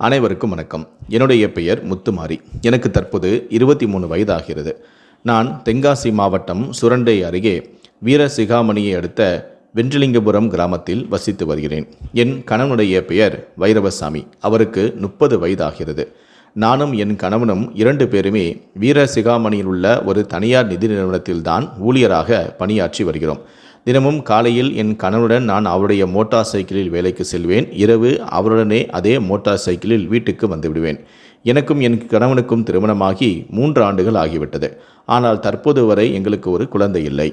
அனைவருக்கும் வணக்கம். என்னுடைய பெயர் முத்துமாரி. எனக்கு தற்போது இருபத்தி மூணு வயதாகிறது. நான் தென்காசி மாவட்டம் சுரண்டை அருகே வீரசிகாமணியை அடுத்த வென்றிலிங்கபுரம் கிராமத்தில் வசித்து வருகிறேன். என் கணவனுடைய பெயர் வைரவசாமி. அவருக்கு முப்பது வயதாகிறது. நானும் என் கணவனும் இரண்டு பேருமே வீரசிகாமணியில் உள்ள ஒரு தனியார் நிதி நிறுவனத்தில்தான் ஊழியராக பணியாற்றி வருகிறோம். தினமும் காலையில் என் கணவனுடன் நான் அவருடைய மோட்டார் சைக்கிளில் வேலைக்கு செல்வேன். இரவு அவருடனே அதே மோட்டார் சைக்கிளில் வீட்டுக்கு வந்துவிடுவேன். எனக்கும் என் கணவனுக்கும் திருமணமாகி மூன்று ஆண்டுகள் ஆகிவிட்டது. ஆனால் தற்போது வரை எங்களுக்கு ஒரு குழந்தை இல்லை.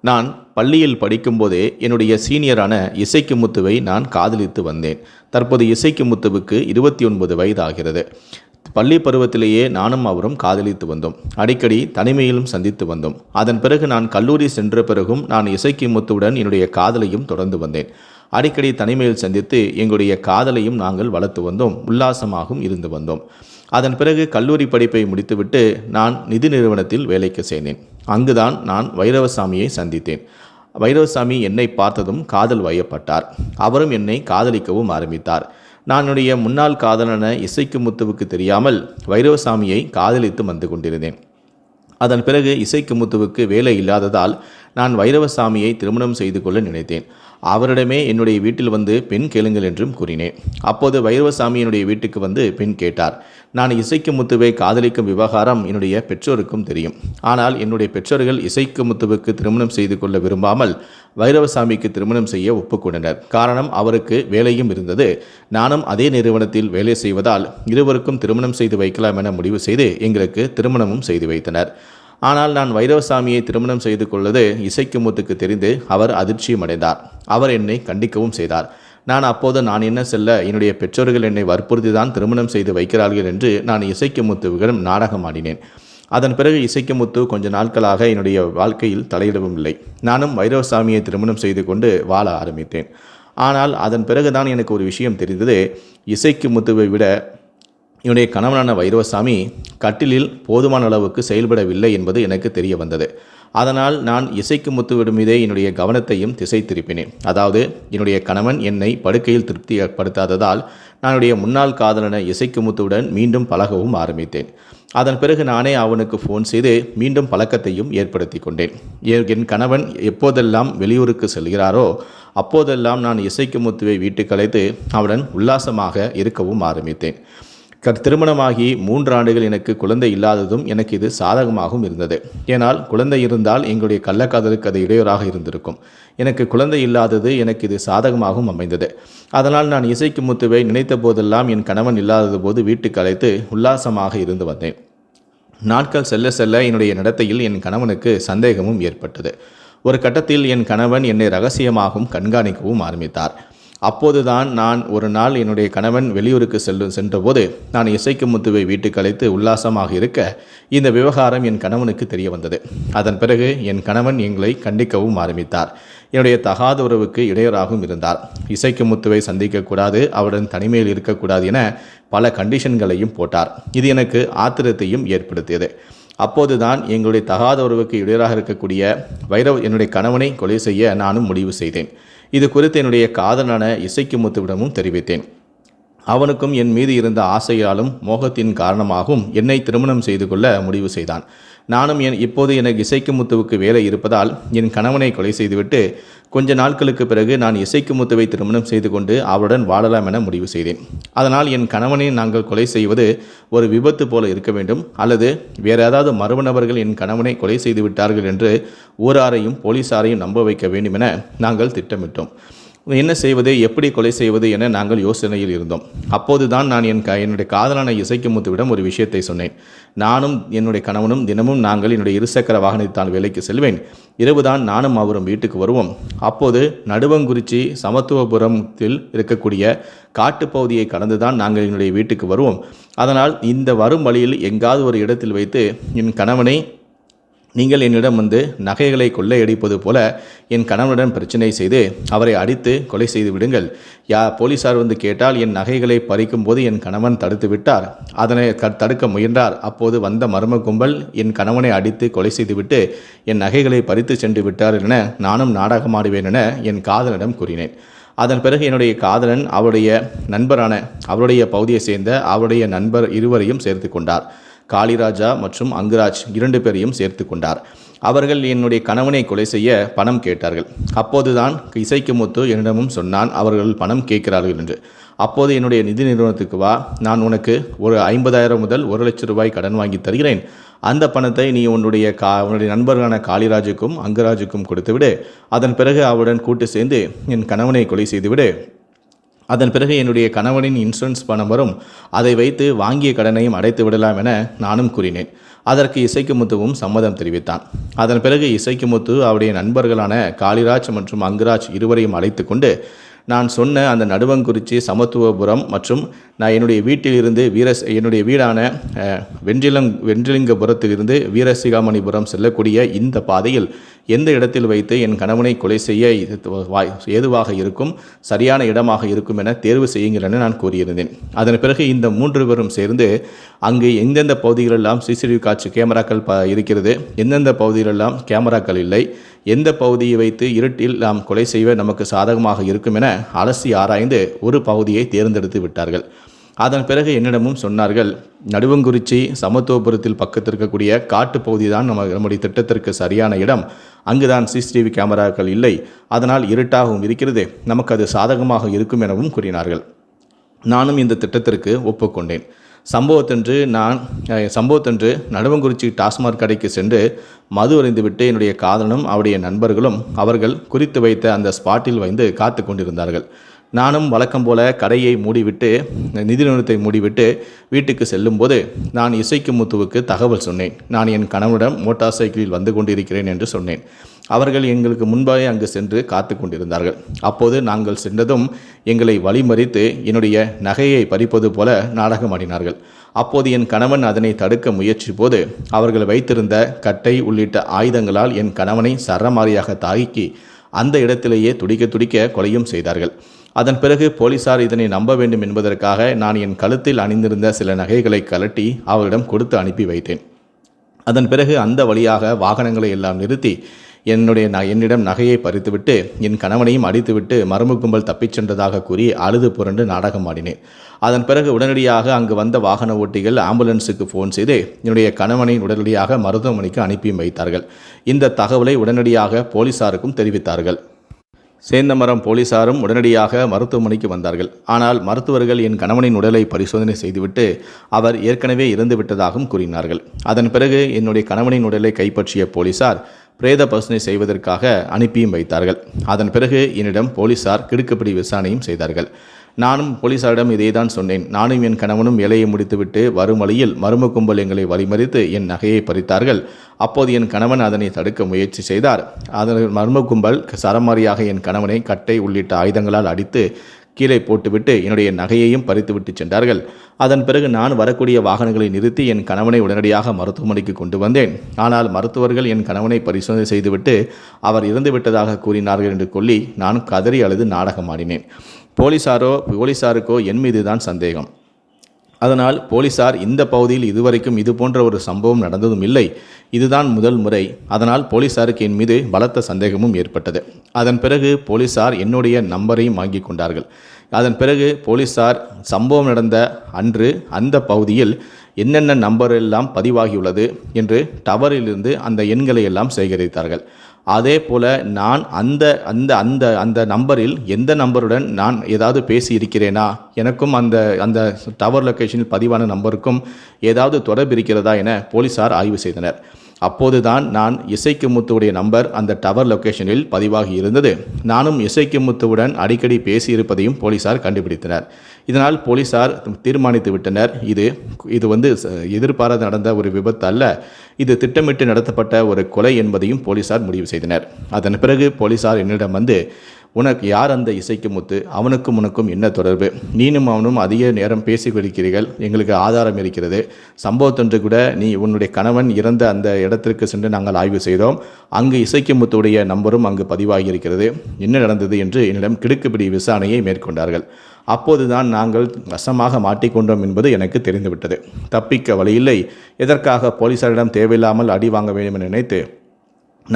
நான் பள்ளியில் படிக்கும்போதே என்னுடைய சீனியரான இசைக்கு முத்துவை நான் காதலித்து வந்தேன். தற்போது இசைக்கு முத்துவுக்கு இருபத்தி ஒன்பது வயது ஆகிறது பள்ளி பருவத்திலேயே நானும் அவரும் காதலித்து வந்தோம். அடிக்கடி தனிமையிலும் சந்தித்து வந்தோம். அதன் பிறகு நான் கல்லூரி சென்ற பிறகும் நான் இசைக்கு முத்துவுடன் என்னுடைய காதலையும் தொடர்ந்து வந்தேன். அடிக்கடி தனிமையில் சந்தித்து எங்களுடைய காதலையும் நாங்கள் வளர்த்து வந்தோம். உல்லாசமாகவும் இருந்து வந்தோம். அதன் பிறகு கல்லூரி படிப்பை முடித்துவிட்டு நான் நிதி நிறுவனத்தில் வேலைக்கு சேர்ந்தேன். அங்குதான் நான் வைரவசாமியை சந்தித்தேன். வைரவசாமி என்னை பார்த்ததும் காதல் வயப்பட்டார். அவரும் என்னை காதலிக்கவும் ஆரம்பித்தார். நான் முன்னாள் காதலன இசைக்கு முத்துவுக்கு தெரியாமல் வைரவசாமியை காதலித்து வந்து கொண்டிருந்தேன். அதன் பிறகு இசைக்கு முத்துவுக்கு வேலை இல்லாததால் நான் வைரவசாமியை திருமணம் செய்து கொள்ள நினைத்தேன். அவரிடமே என்னுடைய வீட்டில் வந்து பெண் கேளுங்கள் என்றும் கூறினேன். அப்போது வைரவசாமி என்னுடைய வீட்டுக்கு வந்து பெண் கேட்டார். நான் இசைக்கு முத்துவை காதலிக்கும் விவகாரம் என்னுடைய பெற்றோருக்கும் தெரியும். ஆனால் என்னுடைய பெற்றோர்கள் இசைக்கு முத்துவுக்கு திருமணம் செய்து கொள்ள விரும்பாமல் வைரவசாமிக்கு திருமணம் செய்ய ஒப்புக்கொண்டனர். காரணம் அவருக்கு வேலையும் இருந்தது. நானும் அதே நிறுவனத்தில் வேலை செய்வதால் இருவருக்கும் திருமணம் செய்து வைக்கலாம் என முடிவு செய்து எங்களுக்கு திருமணமும் செய்து வைத்தனர். ஆனால் நான் வைரவசாமியை திருமணம் செய்து கொள்வது இசைக்குமுத்துக்கு தெரிந்து அவர் அதிர்ச்சியும் அடைந்தார் அவர் என்னை கண்டிக்கவும் செய்தார். நான் அப்போது நான் என்ன செல்ல என்னுடைய பெற்றோர்கள் என்னை வற்புறுத்தி தான் திருமணம் செய்து வைக்கிறார்கள் என்று நான் இசைக்குமுத்துவிடம் நாடகம் ஆடினேன் அதன் பிறகு இசைக்குமுத்து கொஞ்ச நாட்களாக என்னுடைய வாழ்க்கையில் தலையிடவும் இல்லை. நானும் வைரவசாமியை திருமணம் செய்து கொண்டு வாழ ஆரம்பித்தேன். ஆனால் அதன் பிறகுதான் எனக்கு ஒரு விஷயம் தெரிந்தது. இசைக்கு முத்துவை விட என்னுடைய கணவனான வைரவசாமி கட்டிலில் போதுமான அளவுக்கு செயல்படவில்லை என்பது எனக்கு தெரிய வந்தது அதனால் நான் இசைக்கு முத்துவிடும் மீதே என்னுடைய கவனத்தையும் திசை திருப்பினேன் அதாவது என்னுடைய கணவன் என்னை படுக்கையில் திருப்திப்படுத்தாததால் நானுடைய முன்னாள் காதலன இசைக்கு முத்துவுடன் மீண்டும் பழகவும் ஆரம்பித்தேன். அதன் பிறகு நானே அவனுக்கு ஃபோன் செய்து மீண்டும் பழக்கத்தையும் ஏற்படுத்தி கொண்டேன். என் கணவன் எப்போதெல்லாம் வெளியூருக்கு செல்கிறாரோ அப்போதெல்லாம் நான் இசைக்கு முத்துவை வீட்டுக்கு அழைத்து அவனுடன் உல்லாசமாக இருக்கவும் ஆரம்பித்தேன். திருமணமாகி மூன்று ஆண்டுகள் எனக்கு குழந்தை இல்லாததும் எனக்கு இது சாதகமாகவும் இருந்தது. ஏனால் குழந்தை இருந்தால் எங்களுடைய கள்ளக்காதலுக்கு அது இடையூறாக இருந்திருக்கும். எனக்கு குழந்தை இல்லாதது எனக்கு இது சாதகமாகவும் அமைந்தது. அதனால் நான் இசைக்கு முத்துவை நினைத்த போதெல்லாம் என் கணவன் இல்லாதது போது வீட்டுக்கு அழைத்து உல்லாசமாக இருந்து வந்தேன். நாட்கள் செல்ல செல்ல என்னுடைய நடத்தையில் என் கணவனுக்கு சந்தேகமும் ஏற்பட்டது. ஒரு கட்டத்தில் என் கணவன் என்னை ரகசியமாகவும் கண்காணிக்கவும் ஆரம்பித்தார். அப்போதுதான் நான் ஒரு நாள் என்னுடைய கணவன் வெளியூருக்கு செல்லும் சென்றபோது நான் இசைக்கு முத்துவை வீட்டுக்கு அழைத்து உல்லாசமாக இருக்க இந்த விவகாரம் என் கணவனுக்கு தெரிய வந்தது. அதன் பிறகு என் கணவன் எங்களை கண்டிக்கவும் ஆரம்பித்தார். என்னுடைய தகாத உறவுக்கு இடையூறாகவும் இருந்தார். இசைக்கு முத்துவை சந்திக்கக்கூடாது அவருடன் தனிமையில் இருக்கக்கூடாது என பல கண்டிஷன்களையும் போட்டார். இது எனக்கு ஆத்திரத்தையும் ஏற்படுத்தியது. அப்போதுதான் எங்களுடைய தகாத உறவுக்கு இடையராக இருக்கக்கூடிய வைரவ் என்னுடைய கணவனை கொலை செய்ய நானும் முடிவு செய்தேன். இது குறித்து என்னுடைய காதலான இசைக்கு முத்துவிடமும் தெரிவித்தேன். அவனுக்கும் என் மீது இருந்த ஆசையாலும் மோகத்தின் காரணமாகவும் என்னை திருமணம் செய்து கொள்ள முடிவு செய்தான். நானும் என் இப்போது எனக்கு இசைக்கு முத்துவுக்கு வேலை இருப்பதால் என் கணவனை கொலை செய்துவிட்டு கொஞ்ச நாட்களுக்கு பிறகு நான் இசைக்கு முத்துவை திருமணம் செய்து கொண்டு அவருடன் வாழலாம் என முடிவு செய்தேன். அதனால் என் கணவனை நாங்கள் கொலை செய்வது ஒரு விபத்து போல இருக்க வேண்டும். அல்லது வேறு ஏதாவது மர்ம நபர்கள் என் கணவனை கொலை செய்து விட்டார்கள் என்று ஊராரையும் போலீசாரையும் நம்ப வைக்க வேண்டும் என நாங்கள் திட்டமிட்டோம். என்ன செய்வது எப்படி கொலை செய்வது என நாங்கள் யோசனையில் இருந்தோம். அப்போதுதான் நான் என் க என்னுடைய காதலான இசைக்குமுத்துவிடம் ஒரு விஷயத்தை சொன்னேன். நானும் என்னுடைய கணவனும் தினமும் நாங்கள் என்னுடைய இருசக்கர வாகனத்தால் வேலைக்கு செல்வேன். இரவுதான் நானும் அவரும் வீட்டுக்கு வருவோம். அப்போது நடுவங்குறிச்சி சமத்துவபுரத்தில் இருக்கக்கூடிய காட்டுப்பகுதியை கடந்துதான் நாங்கள் என்னுடைய வீட்டுக்கு வருவோம். அதனால் இந்த வரும் வழியில் எங்காவது ஒரு இடத்தில் வைத்து என் கணவனை நீங்கள் என்னிடம் வந்து நகைகளை கொள்ளையடிப்பது போல என் கணவனுடன் பிரச்சனை செய்து அவரை அடித்து கொலை செய்து விடுங்கள். யா போலீசார் வந்து கேட்டால் என் நகைகளை பறிக்கும் போது என் கணவன் தடுத்து விட்டார். அதனை தடுக்க முயன்றார். அப்போது வந்த மர்ம கும்பல் என் கணவனை அடித்து கொலை செய்துவிட்டு என் நகைகளை பறித்து சென்று விட்டார் என நானும் நாடகமாடுவேன் என என் காதலிடம் கூறினேன். அதன் பிறகு என்னுடைய காதலன் அவருடைய நண்பரான அவருடைய பகுதியை சேர்ந்த அவருடைய நண்பர் இருவரையும் சேர்த்து கொண்டார். காளிராஜா மற்றும் அங்குராஜ் இரண்டு பேரையும் சேர்த்து கொண்டார். அவர்கள் என்னுடைய கணவனை கொலை செய்ய பணம் கேட்டார்கள். அப்போதுதான் இசைக்கு முத்து என்னிடமும் சொன்னான் அவர்கள் பணம் கேட்கிறார்கள் என்று. அப்போது என்னுடைய நிதி நிறுவனத்துக்கு வா நான் உனக்கு ஒரு ஐம்பதாயிரம் முதல் ஒரு லட்சம் ரூபாய் கடன் வாங்கி தருகிறேன். அந்த பணத்தை நீ உன்னுடைய கா உன்னுடைய நண்பர்களான காளிராஜுக்கும் அங்கராஜுக்கும் கொடுத்துவிடு. அதன் பிறகு அவருடன் கூட்டு சேர்ந்து என் கணவனை கொலை செய்துவிடு. அதன் பிறகு என்னுடைய கணவனின் இன்சூரன்ஸ் பணம் வரும். அதை வைத்து வாங்கிய கடனையும் அடைத்து விடலாம் என நானும் கூறினேன். அதற்கு இசைக்குமுத்துவும் சம்மதம் தெரிவித்தான். அதன் பிறகு இசைக்குமுத்து அவருடைய நண்பர்களான காளிராஜ் மற்றும் அங்குராஜ் இருவரையும் அழைத்து கொண்டு நான் சொன்ன அந்த நடுவங்குறிச்சி சமத்துவபுரம் மற்றும் நான் என்னுடைய வீட்டிலிருந்து வீரஸ் என்னுடைய வீடான வெஞ்சிலங் வெஞ்சிலிங்கபுரத்திலிருந்து வீரசிகாமணிபுரம் செல்லக்கூடிய இந்த பாதையில் எந்த இடத்தில் வைத்து என் கணவனை கொலை செய்ய இது வாய் ஏதுவாக இருக்கும் சரியான இடமாக இருக்கும் என தேர்வு செய்யுங்கள் என நான் கூறியிருந்தேன். அதன் பிறகு இந்த மூன்று பேரும் சேர்ந்து அங்கு எந்தெந்த பகுதிகளெல்லாம் சிசிடிவி காட்சி கேமராக்கள் ப இருக்கிறது எந்தெந்த பகுதிகளெல்லாம் கேமராக்கள் இல்லை எந்த பகுதியை வைத்து இருட்டில் நாம் கொலை செய்வ நமக்கு சாதகமாக இருக்கும் என அலசி ஆராய்ந்து ஒரு பகுதியை தேர்ந்தெடுத்து விட்டார்கள். அதன் பிறகு என்னிடமும் சொன்னார்கள் நடுவங்குறிச்சி சமத்துவபுரத்தில் பக்கத்தில் இருக்கக்கூடிய காட்டுப் பகுதி தான் நம்ம நம்முடைய திட்டத்திற்கு சரியான இடம். அங்குதான் சிசிடிவி கேமராக்கள் இல்லை. அதனால் இருட்டாகவும் இருக்கிறது. நமக்கு அது சாதகமாக இருக்கும் எனவும் கூறினார்கள். நானும் இந்த திட்டத்திற்கு ஒப்புக்கொண்டேன். சம்பவத்தன்று நான் சம்பவத்தன்று நடுவங்குறிச்சி டாஸ்மாக் கடைக்கு சென்று மது அறிந்துவிட்டு என்னுடைய காதலனும் அவருடைய நண்பர்களும் அவர்கள் குறித்து வைத்த அந்த ஸ்பாட்டில் வந்து காத்து கொண்டிருந்தார்கள். நானும் வழக்கம் போல கடையை மூடிவிட்டு நிதி நிறுவனத்தை மூடிவிட்டு வீட்டுக்கு செல்லும்போது நான் இசைக்கு முத்துவுக்கு தகவல் சொன்னேன். நான் என் கணவனிடம் மோட்டார் சைக்கிளில் வந்து கொண்டிருக்கிறேன் என்று சொன்னேன். அவர்கள் எங்களுக்கு முன்பாக அங்கு சென்று காத்து கொண்டிருந்தார்கள். அப்போது நாங்கள் சென்றதும் எங்களை வழிமறித்து என்னுடைய நகையை பறிப்பது போல நாடகமாடினார்கள் அப்போது என் கணவன் அதனை தடுக்க முயற்சி போது அவர்கள் வைத்திருந்த கட்டை உள்ளிட்ட ஆயுதங்களால் என் கணவனை சரமாரியாக தாக்கி அந்த இடத்திலேயே துடிக்க துடிக்க கொலையும் செய்தார்கள். அதன் பிறகு போலீசார் இதனை நம்ப வேண்டும் என்பதற்காக நான் என் கழுத்தில் அணிந்திருந்த சில நகைகளை கலட்டி அவரிடம் கொடுத்து அனுப்பி வைத்தேன். அதன் பிறகு அந்த வழியாக வாகனங்களை எல்லாம் நிறுத்தி என்னுடைய ந என்னிடம் நகையை பறித்துவிட்டு என் கணவனையும் அடித்துவிட்டு மரும கும்பல் தப்பிச் சென்றதாக கூறி அழுது புரண்டு நாடகம் ஆடினேன். அதன் பிறகு உடனடியாக அங்கு வந்த வாகன ஓட்டிகள் ஆம்புலன்ஸுக்கு ஃபோன் செய்து என்னுடைய கணவனை உடனடியாக மருத்துவமனைக்கு அனுப்பியும் வைத்தார்கள். இந்த தகவலை உடனடியாக போலீசாருக்கும் தெரிவித்தார்கள். சேந்தமரம் போலீசாரும் உடனடியாக மருத்துவமனைக்கு வந்தார்கள். ஆனால் மருத்துவர்கள் என் கணவனின் உடலை பரிசோதனை செய்துவிட்டு அவர் ஏற்கனவே இறந்துவிட்டதாகவும் கூறினார்கள். அதன் பிறகு என்னுடைய கணவனின் உடலை கைப்பற்றிய போலீசார் பிரேத பரிசோதனை செய்வதற்காக அனுப்பியும் வைத்தார்கள். அதன் பிறகு என்னிடம் போலீசார் கிடுக்குப்பிடி விசாரணையும் செய்தார்கள். நானும் போலீசாரிடம் இதை தான் சொன்னேன். நானும் என் கணவனும் வேலையை முடித்துவிட்டு வரும் வழியில் மர்ம கும்பல் எங்களை வழிமறித்து என் நகையை பறித்தார்கள். அப்போது என் கணவன் அதனை தடுக்க முயற்சி செய்தார். அதன் மர்ம கும்பல் சரமாரியாக என் கணவனை கட்டை உள்ளிட்ட ஆயுதங்களால் அடித்து கீழே போட்டுவிட்டு என்னுடைய நகையையும் பறித்துவிட்டு சென்றார்கள். அதன் பிறகு நான் வரக்கூடிய வாகனங்களை நிறுத்தி என் கணவனை உடனடியாக மருத்துவமனைக்கு கொண்டு வந்தேன். ஆனால் மருத்துவர்கள் என் கணவனை பரிசோதனை செய்துவிட்டு அவர் இறந்துவிட்டதாக கூறினார்கள் என்று சொல்லி நான் கதறி அழுது நாடகமாடினேன். போலீசாரோ போலீசாருக்கோ என் மீது தான் சந்தேகம். அதனால் போலீசார் இந்த பகுதியில் இதுவரைக்கும் இது போன்ற ஒரு சம்பவம் நடந்ததும் இல்லை. இதுதான் முதல் முறை. அதனால் போலீசாருக்கு என் மீது பலத்த சந்தேகமும் ஏற்பட்டது. அதன் பிறகு போலீசார் என்னுடைய நம்பரையும் வாங்கி கொண்டார்கள். அதன் பிறகு போலீசார் சம்பவம் நடந்த அன்று அந்த பகுதியில் என்னென்ன நம்பர் எல்லாம் பதிவாகியுள்ளது என்று டவரிலிருந்து அந்த எண்களை எல்லாம் சேகரித்தார்கள். அதே போல் நான் அந்த அந்த அந்த அந்த நம்பரில் எந்த நம்பருடன் நான் ஏதாவது பேசி இருக்கிறேனா எனக்கும் அந்த அந்த டவர் லொக்கேஷனில் பதிவான நம்பருக்கும் ஏதாவது தொடர்பு இருக்கிறதா என போலீசார் ஆய்வு செய்தனர். அப்போதுதான் நான் இசைக்கு முத்துவுடைய நம்பர் அந்த டவர் லொக்கேஷனில் பதிவாகி இருந்தது. நானும் இசைக்கு முத்துவுடன் அடிக்கடி பேசியிருப்பதையும் போலீசார் கண்டுபிடித்தனர். இதனால் போலீசார் தீர்மானித்து விட்டனர். இது இது வந்து எதிர்பாராத நடந்த ஒரு விபத்து அல்ல. இது திட்டமிட்டு நடத்தப்பட்ட ஒரு கொலை என்பதையும் போலீசார் முடிவு செய்தனர். அதன் பிறகு போலீசார் என்னிடம் வந்து உனக்கு யார் அந்த இசைக்கு முத்து? அவனுக்கும் உனக்கும் என்ன தொடர்பு? நீனும் அவனும் அதிக நேரம் பேசிக் கொள்கிறீர்கள் எங்களுக்கு ஆதாரம் இருக்கிறது. சம்பவத்தொன்று கூட நீ உன்னுடைய கணவன் இறந்த அந்த இடத்திற்கு சென்று நாங்கள் ஆய்வு செய்தோம். அங்கு இசைக்கு முத்துடைய நம்பரும் அங்கு பதிவாகி இருக்கிறது என்ன நடந்தது என்று என்னிடம் கிடுக்குப்பிடி விசாரணையை மேற்கொண்டார்கள். அப்போதுதான் நாங்கள் வசமாக மாட்டிக்கொண்டோம் என்பது எனக்கு தெரிந்துவிட்டது. தப்பிக்க வழியில்லை. எதற்காக போலீசாரிடம் தேவையில்லாமல் அடி வாங்க வேண்டும் என நினைத்து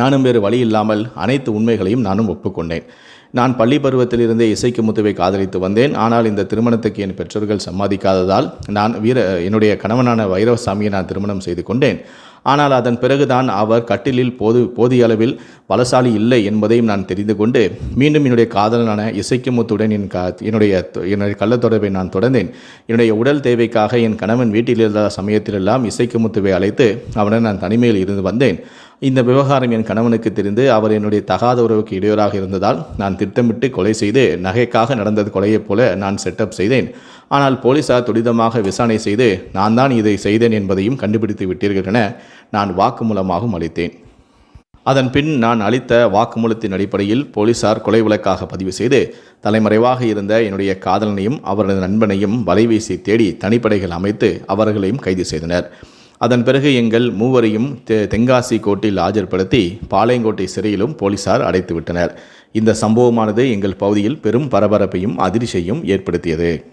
நானும் வேறு வழி இல்லாமல் அனைத்து உண்மைகளையும் நானும் ஒப்புக்கொண்டேன். நான் பள்ளி பருவத்திலிருந்தே இசைக்கு முத்துவை காதலித்து வந்தேன். ஆனால் இந்த திருமணத்துக்கு என் பெற்றோர்கள் சம்மதிக்காததால் நான் வீர என்னுடைய கணவனான வைரவசாமியை நான் திருமணம் செய்து கொண்டேன். ஆனால் அதன் பிறகுதான் அவர் கட்டிலில் போது போதிய அளவில் பலசாலி இல்லை என்பதையும் நான் தெரிந்து கொண்டு மீண்டும் என்னுடைய காதலனான இசைக்குமுத்துடன் என் கா என்னுடைய என்னுடைய கள்ள தொடர்பை நான் தொடர்ந்தேன். என்னுடைய உடல் தேவைக்காக என் கணவன் வீட்டில் இருந்த சமயத்திலெல்லாம் இசைக்குமுத்துவை அழைத்து அவனுடன் நான் தனிமையில் இருந்து வந்தேன். இந்த விவகாரம் என் கணவனுக்கு தெரிந்து அவர் என்னுடைய தகாத உறவுக்கு இடையூறாக இருந்ததால் நான் திட்டமிட்டு கொலை செய்து நகைக்காக நடந்தது கொலையைப் போல நான் செட்டப் செய்தேன். ஆனால் போலீசார் துரிதமாக விசாரணை செய்து நான் தான் இதை செய்தேன் என்பதையும் கண்டுபிடித்து விட்டீர்கள் என நான் வாக்குமூலமாகவும் அளித்தேன். அதன் பின் நான் அளித்த வாக்குமூலத்தின் அடிப்படையில் போலீசார் கொலை வழக்காக பதிவு செய்து தலைமறைவாக இருந்த என்னுடைய காதலனையும் அவரது நண்பனையும் வலைவீசி தேடி தனிப்படைகள் அமைத்து அவர்களையும் கைது செய்தனர். அதன் பிறகு எங்கள் மூவரையும் தெ- தென்காசி கோட்டில் ஆஜர்படுத்தி பாளையங்கோட்டை சிறையிலும் போலீசார் அடைத்துவிட்டனர். இந்த சம்பவமானது எங்கள் பகுதியில் பெரும் பரபரப்பையும் அதிர்ச்சியையும் ஏற்படுத்தியது.